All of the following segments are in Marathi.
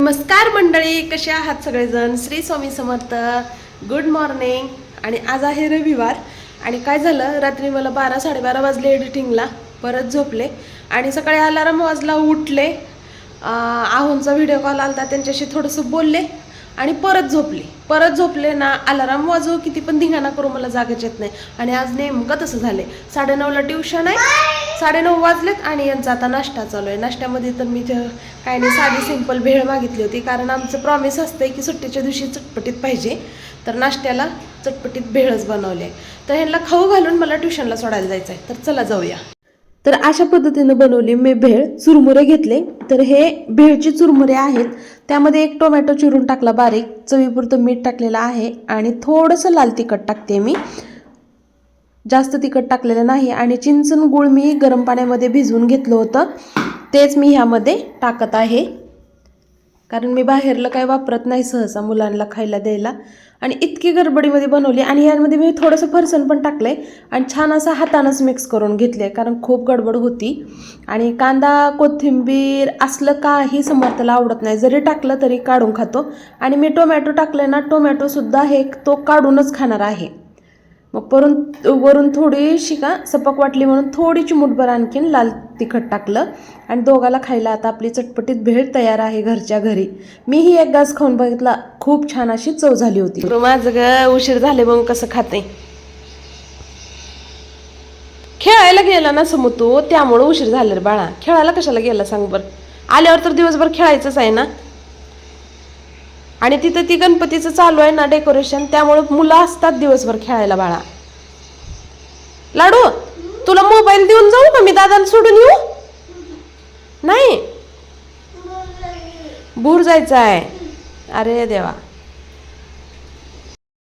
नमस्कार मंडळी कसे आहात सगळेजण? श्री स्वामी समर्थ. गुड मॉर्निंग आणि आज आहे रविवार. आणि काय झालं? रात्री मला बारा साडेबारा वाजले एडिटिंगला परत झोपले. आणि सकाळी अलाराम वाजला उठले. आहोंचा व्हिडिओ कॉल आला त्यांच्याशी थोडंसं बोलले. आणि परत झोपले. परत झोपले ना अलाराम वाजव किती पण धिंगाणा करू मला जागेच येत नाही. आणि आज नेमकं तसं झाले साडेनऊला ट्युशन आहे. साडेनऊ वाजलेत आणि यांचा आता नाश्ता चालू आहे. नाश्त्यामध्ये तर मी ते काय नाही साधी सिंपल भेळ मागितली होती. कारण आमचं प्रॉमिस असतंय की सुट्टीच्या दिवशी चटपटीत पाहिजे. तर नाश्त्याला चटपटीत भेळच बनवली. आहे तर ह्यांना खाऊ घालून मला ट्युशनला सोडायला जायचं आहे तर चला जाऊया. तर अशा पद्धतीनं बनवली मी भेळ. चुरमुरे घेतले. तर हे भेळचे चुरमुरे आहेत. त्यामध्ये एक टोमॅटो चिरून टाकला बारीक. चवीपुरतं मीठ टाकलेलं आहे. आणि थोडंसं लाल तिखट टाकते मी. जास्त तिखट टाकलेलं नाही. आणि चिंचन गुळ मी गरम पाण्यामध्ये भिजवून घेतलं होतं. तेच मी ह्यामध्ये टाकत आहे. कारण मी बाहेरलं काय वापरत नाही सहसा मुलांना खायला द्यायला. आणि इतकी गडबडीमध्ये बनवली आणि यामध्ये मी थोडंसं फरसण पण टाकलं आहे आणि छान असं हातानंच मिक्स करून घेतले कारण खूप गडबड होती. आणि कांदा कोथिंबीर असलं काही समर्थला आवडत नाही. जरी टाकलं तरी काढून खातो. आणि मी टोमॅटो टाकले ना टोमॅटोसुद्धा हे तो काढूनच खाणार आहे. मग परून वरून थोडीशी का सपक वाटली म्हणून थोडी चिमूटभर आणखीन लाल तिखट टाकलं. आणि दोघाला खायला आता आपली चटपटीत भेळ तयार आहे घरच्या घरी. मीही एक घास खाऊन बघितला. खूप छान अशी चव झाली होती. माझं ग उशीर झाले मग कसं खाते? खेळायला गेला ना समू तू त्यामुळं उशीर झाला रे बाळा. खेळायला कशाला गेला सांग बरं? आल्यावर तर दिवसभर खेळायचंच आहे ना? आणि तिथं ती गणपतीचं चालू आहे ना डेकोरेशन त्यामुळे मुलं असतात दिवसभर खेळायला बाळा. लाडू तुला मोबाईल देऊन जाऊ का? मी दादाला सोडून येऊ? नाही. भूर जायचं आहे अरे देवा.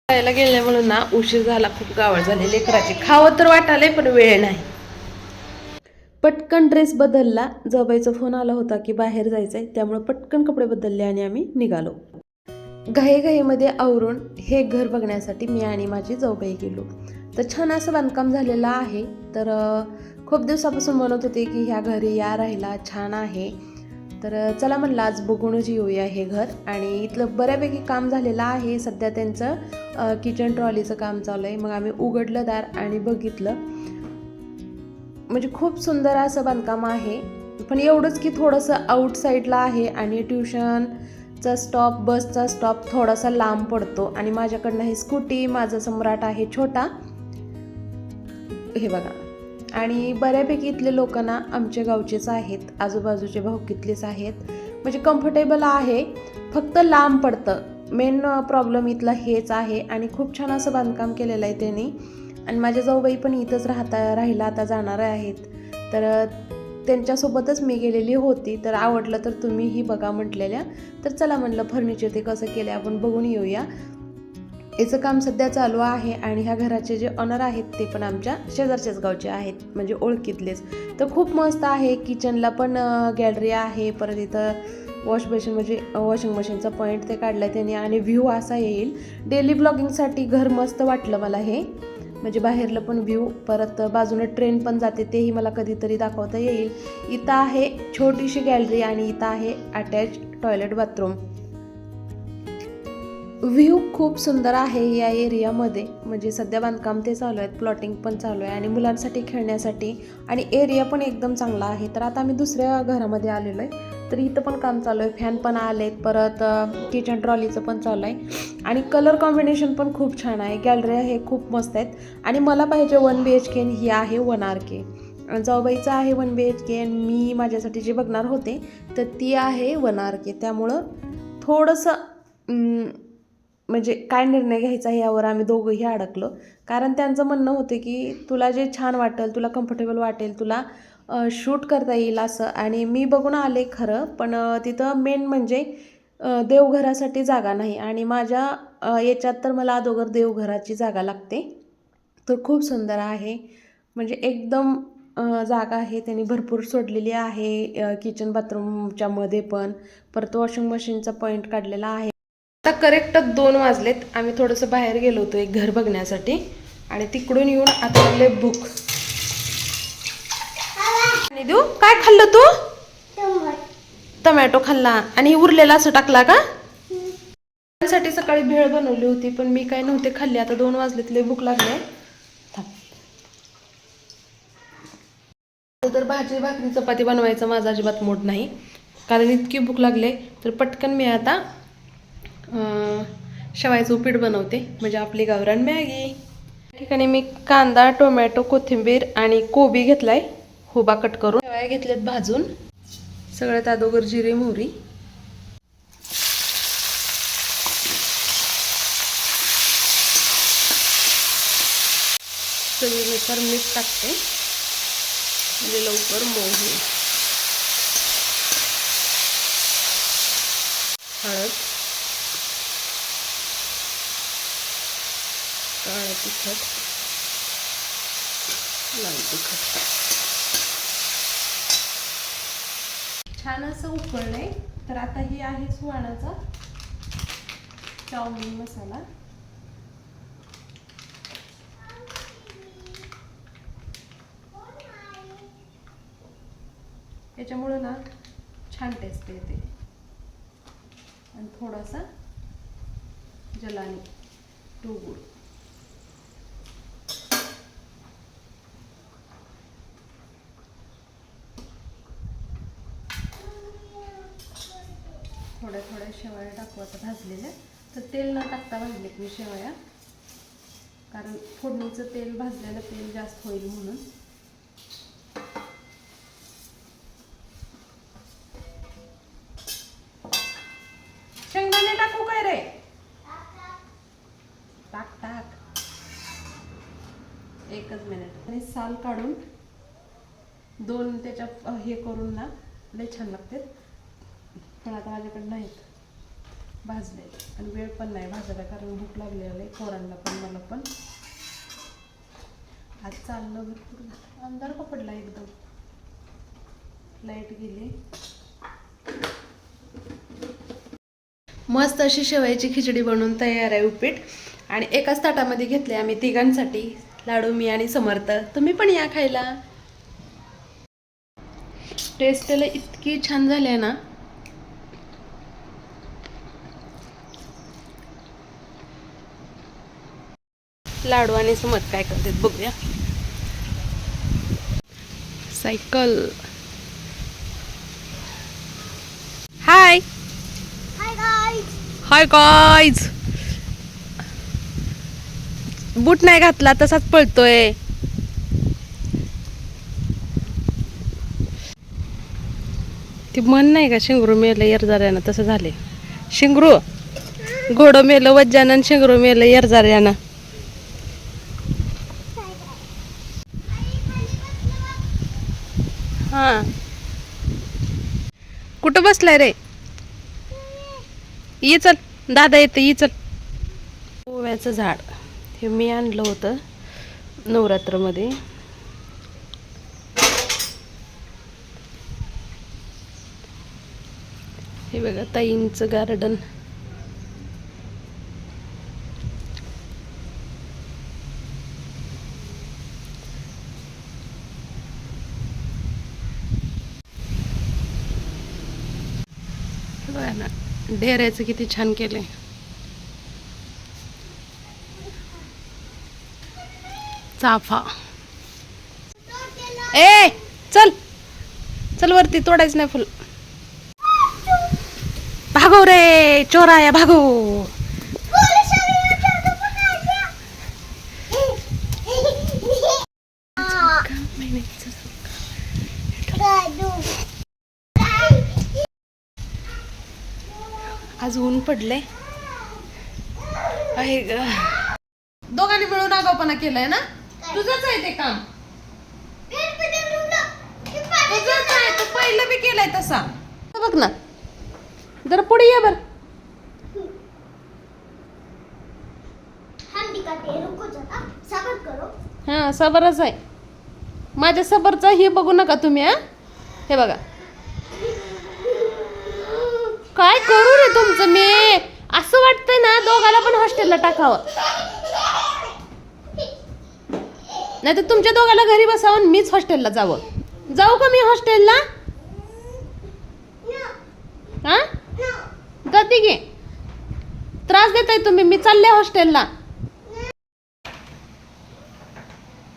खेळायला गेले म्हणून ना उशीर झाला खूप गावळ झाले लेकराचे खावं तर वाटाले पण वेळ नाही. पटकन ड्रेस बदलला. जबाईचा फोन आला होता की बाहेर जायचंय त्यामुळे पटकन कपडे बदलले आणि आम्ही निघालो. घाईघाईमध्ये आवरून हे घर बघण्यासाठी मी आणि माझी जाऊबाई गेलो. तर छान असं बांधकाम झालेलं आहे. तर खूप दिवसापासून म्हणत होते की ह्या घरी या राहिला छान आहे. तर चला म्हणलं आज बघूनच येऊया हे घर. आणि इथलं बऱ्यापैकी काम झालेलं आहे. सध्या त्यांचं किचन ट्रॉलीचं काम चालू आहे. मग आम्ही उघडलं दार आणि बघितलं. म्हणजे खूप सुंदर असं बांधकाम आहे. पण एवढंच की थोडंसं आउटसाईडला आहे आणि चा स्टॉप बसचा स्टॉप थोडासा लांब पडतो आणि माझ्याकडनं हे स्कूटी माझा सम्राट आहे छोटा. हे बघा. आणि बऱ्यापैकी इथले लोक ना आमच्या गावचेच आहेत आजूबाजूचे भाऊकीतलेच आहेत. म्हणजे कम्फर्टेबल आहे फक्त लांब पडतं. मेन प्रॉब्लेम इथला हेच आहे आणि खूप छान असं बांधकाम केलेलं आहे त्यांनी. आणि माझ्या जाऊबाई पण इथंच राहता राहिला आता जाणार आहेत. तर त्यांच्यासोबतच मी गेलेली होती. तर आवडलं तर तुम्हीही बघा म्हटलेल्या. तर चला म्हटलं फर्निचर ते कसं केलं आपण बघून येऊया. याचं काम सध्या चालू आहे आणि ह्या घराचे जे ऑनर आहेत ते पण आमच्या शेजारच्याच गावचे आहेत म्हणजे ओळखीतलेच. तर खूप मस्त आहे किचनला पण गॅलरी आहे. परत इथं वॉश बेसिन म्हणजे वॉशिंग मशीनचा पॉईंट ते काढला त्याने आणि व्ह्यू असा येईल. डेली ब्लॉगिंगसाठी घर मस्त वाटलं मला हे. म्हणजे बाहेरलं पण व्ह्यू परत बाजूने ट्रेन पण जाते तेही मला कधीतरी दाखवता येईल. इथं आहे छोटीशी गॅलरी आणि इथं आहे अटॅच टॉयलेट बाथरूम व्ह्यू खूप सुंदर आहे या एरियामध्ये म्हणजे सध्या बांधकाम ते चालू आहेत प्लॉटिंग पण चालू आहे आणि मुलांसाठी खेळण्यासाठी. आणि एरिया पण एकदम चांगला आहे. तर आता आम्ही दुसऱ्या घरामध्ये आलेलो आहे. तर इथं पण काम चालू आहे. फॅन पण आलेत परत किचन ट्रॉलीचं पण चालू आहे. आणि कलर कॉम्बिनेशन पण खूप छान आहे. गॅलरी हे खूप मस्त आहेत. आणि मला पाहिजे वन बी एच के ही आहे वन आर के जाऊबाईचं आहे वन बी एच के मी माझ्यासाठी जे बघणार होते तर ती आहे वन आर के त्यामुळं थोडंसं म्हणजे काय निर्णय घ्यायचा यावर आम्ही दोघंही अडकलो. कारण त्यांचं म्हणणं होतं की तुला जे छान वाटेल तुला कम्फर्टेबल वाटेल तुला शूट करता येईल असं. आणि मी बघून आले खरं पण तिथं मेन म्हणजे देवघरासाठी जागा नाही. आणि माझ्या याच्यात तर मला अगोदर देवघराची जागा लागते. तर खूप सुंदर आहे. म्हणजे एकदम जागा आहे. त्यांनी भरपूर सोडलेली आहे किचन बाथरूमच्या मध्ये पण. परत वॉशिंग मशीनचा पॉईंट काढलेला आहे. आता करेक्ट दोन वाजलेत. आम्ही थोडंसं बाहेर गेलो होतो एक घर बघण्यासाठी. आणि तिकडून येऊन आता लागले देऊ काय खाल्लं तू? टमॅटो खाल्ला. आणि उरलेला असं टाकला का? साठी सकाळी भेळ बनवली होती पण मी काय नव्हते खाल्ली. आता दोन वाजलेत लय भूक लागली तर भाजी भाकरी चपाती बनवायचं माझा अजिबात मूड नाही. कारण इतकी भूक लागले तर पटकन मी आता अं, शेवायचं उपीट बनवते. म्हणजे आपली गावरान मॅगी. या ठिकाणी मी कांदा टोमॅटो कोथिंबीर आणि कोबी घेतलाय. खोबा कट करून शेवाया घेतल्यात भाजून. सगळ्यात अदोगर जिरे मोहरी. चवीनुसार मीठ टाकते. म्हणजे लवकर मऊ होईल हळद. काळं तिखट. लाल तिखट. छान असं उकळणे तर आता ही आहे सुहाणाचा चाऊमिन मसाला. याच्यामुळं ना छान टेस्ट येते. आणि थोडासा जलानी गुळ. थोड्या थोड्या शेवया टाकू आता भाजलेल्या तर तेल न टाकता भाजलेत मी शेवया. कारण फोडणीचं तेल भाजलेलं तेल जास्त होईल म्हणून. शेंगदाणे टाकू काय रे? टाक टाक. एकच मिनिट आणि साल काढून दोन त्याच्या हे करून ना लय छान लागते पण आता माझ्याकडे नाहीत. भाजले आणि वेळ पण नाही भाजायला कारण भूक लागलेली आहे. पोरांना पण मला पण. आज चाललं भरपूर. अंधार का पडला एकदम. लाइट गेली. मस्त अशी शेवयाची खिचडी बनवून तयार आहे उपीट. आणि एकाच ताटामध्ये घेतले आम्ही तिघांसाठी. लाडू मी आणि समर्थ. तुम्ही पण या खायला. टेस्ट त्याला इतकी छान झाली आहे ना. लाडू आणि समर्थ काय करतात बघूया. सायकल. हाय. हाय गाईज बूट नाही घातला तसाच पळतोय. ती मन नाही का शिंगरू मेलं येरजाऱ्यानं तसं झाले शिंगरू घोडं मेलं वज्जानं शिंगरू मेलं येरजाऱ्यानं हा कुठं बसलाय रे? ये चल दादा येते ये चल. ओव्याचं झाड. हे मी आणलं होतं नवरात्रमध्ये. हे बघा ताईंचं गार्डन हे बघा ना डेऱ्याचं किती छान केलंय. चाफा. ए चल. चल वरती तोडायचं नाही फुल. भागो रे चोराया भागो आज ऊन पडलंय. आहे ग. दोघांनी मिळून आगावपणा केलाय ना? तुझंच आहे ते काम. तुझंच आहे तू पहिलं बी केलंय तसा. बघ ना. जरा पुढे ये बर. हम हा सबरच आहे. माझ्या सबरचा हे बघू नका तुम्ही हा. हे बघा. काय करू रे तुमचं मी? असं वाटतंय ना दोघाला पण हॉस्टेलला टाकावं. नाही तर तुमच्या दोघाला घरी बसावं आणि मीच हॉस्टेलला जावं. जाऊ का मी हॉस्टेलला? हा? जाते की त्रास देताय तुम्ही मी चालले हॉस्टेलला.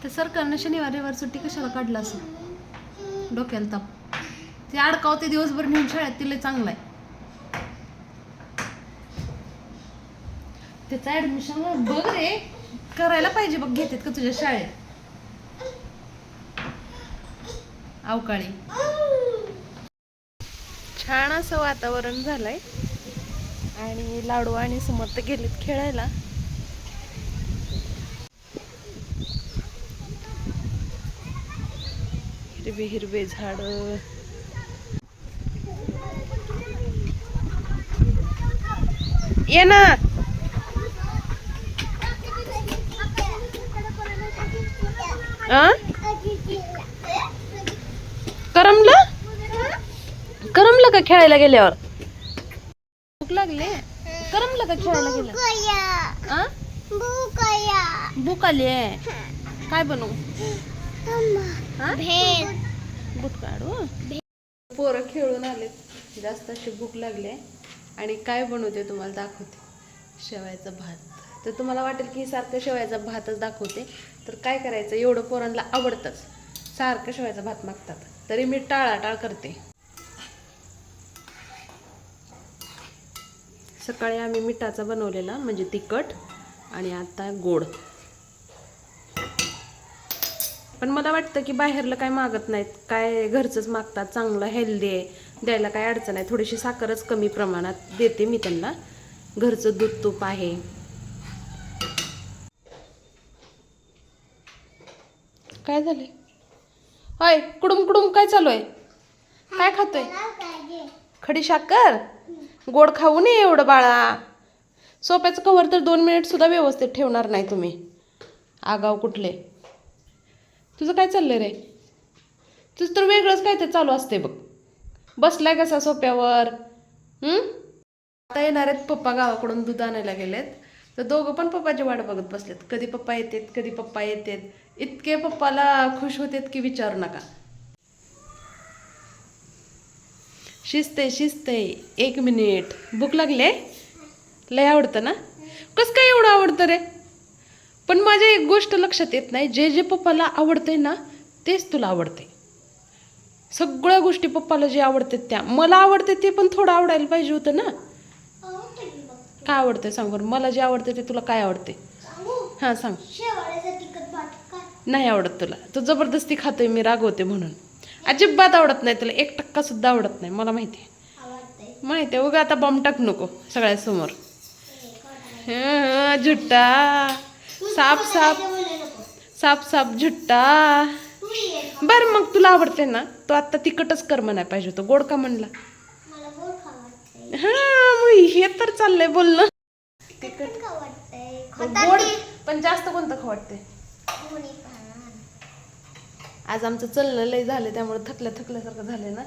ते सरकारनं शनिवार रविवार सुट्टी कशाला काढला असं डोक्याला ताप. ते अडकावते दिवसभर नेऊन शाळेत तिला चांगलं आहे. त्याचं ऍडमिशन बघ रे. करायला पाहिजे बघ घेतात का तुझ्या शाळेत? अवकाळी छान असं वातावरण झालंय. आणि लाडू आणि समर्थ गेलेत खेळायला. हिरवे हिरवे झाड. ये ना आ? करमलं? करमलं का खेळायला गेल्यावर? भूक लागले? करमलं का खेळायला गेलं भूक आली आहे. काय बनवू? हा बुट काढू? पोरं खेळून आलेत. जास्त अशी भूक लागली आहे. आणि काय बनवते तुम्हाला दाखवते. शेवायचा भात. तर तुम्हाला वाटेल की सारखं शेवायचा भातच दाखवते. तर काय करायचं? एवढं पोरांना आवडतंच. सारखं शेवायचा भात मागतात. तरी मी टाळाटाळ करते. सकाळी आम्ही मिठाचा बनवलेला म्हणजे तिखट आणि आता गोड. पण मला वाटतं की बाहेरलं काय मागत नाहीत. काय घरचंच मागतात. चांगलं हेल्दी आहे. द्यायला काय अडचण आहे थोडीशी साखरच कमी प्रमाणात देते मी त्यांना. घरचं दूध तूप आहे. काय झाले होय कुडुम कुडुम काय चालू आहे? काय खातोय? खडी साखर? गोड खाऊ नये एवढं बाळा. सोप्याचं कवर तर दोन मिनिट सुद्धा व्यवस्थित ठेवणार नाही तुम्ही. आगाव कुठले? तुझं काय चाललंय रे? तुझं तर वेगळंच काय ते चालू असते बघ. बसलाय कसा सोप्यावर? आता येणार आहेत पप्पा गावाकडून दूध आणायला गेलेत. तर दोघं पण पप्पाची वाट बघत बसलेत. कधी पप्पा येतात कधी पप्पा येतात. इतके पप्पाला खुश होतेत की विचारू नका. शिजते शिजते एक मिनिट. भूक लागले? लय आवडतं ना? कसं काय एवढं आवडतं रे? पण माझ्या एक गोष्ट लक्षात येत नाही. जे जे पप्पाला आवडते ना तेच तुला आवडते सगळ्या गोष्टी पप्पाला जे आवडतात त्या. मला आवडते ते पण थोडं आवडायला पाहिजे होतं ना? काय आवडते सांग बरं. मला जे आवडते ते तुला काय आवडते हां सांग. नाही आवडत तुला. तू जबरदस्ती खातोय मी रागवते म्हणून. अजिबात आवडत नाही तुला. एक टक्का सुद्धा आवडत नाही मला माहिती आहे आवडतंय. माहिती आहे उगा आता बॉम्ब टाक नको सगळ्यासमोर. हं, झुट्टा. साप साप. साप साप झुट्टा. बर मग तुला आवडते ना? तो आता तिकटच कर म्हणाय पाहिजे होतं. गोड का म्हणला मला गोड खा वाटतंय हा मग हे तर चाललंय बोलणं तिखट गोड पण जास्त कोणतं वाटते आज आमचं चलणं लय झालं त्यामुळे थकल्या थकल्यासारखं झालं ना.